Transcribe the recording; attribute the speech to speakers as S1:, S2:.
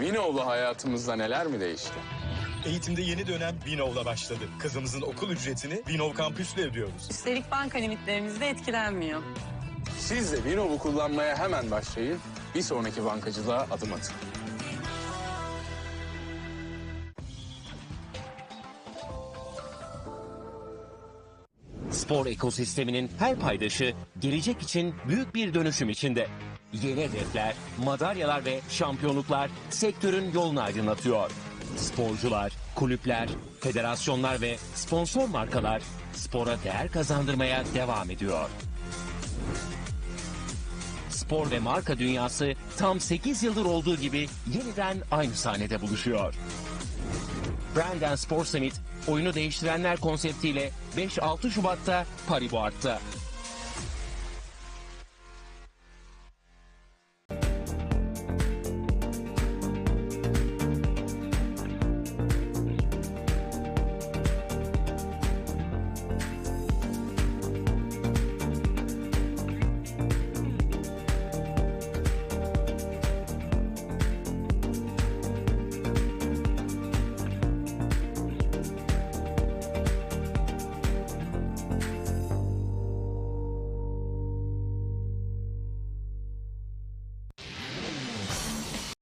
S1: Vinoğlu hayatımızda neler mi değişti?
S2: Eğitimde yeni dönem Vinov'la başladı. Kızımızın okul ücretini Vinov kampüsle ödüyoruz.
S3: Üstelik banka limitlerimiz de etkilenmiyor.
S1: Siz de Vinov'u kullanmaya hemen başlayın. Bir sonraki bankacılığa adım atın.
S4: Spor ekosisteminin her paydaşı gelecek için büyük bir dönüşüm içinde. Yeni hedefler, madalyalar ve şampiyonluklar sektörün yolunu aydınlatıyor. Sporcular, kulüpler, federasyonlar ve sponsor markalar spora değer kazandırmaya devam ediyor. Spor ve marka dünyası tam 8 yıldır olduğu gibi yeniden aynı sahnede buluşuyor. Brand and Sport Summit oyunu değiştirenler konseptiyle 5-6 Şubat'ta Paribuart'ta.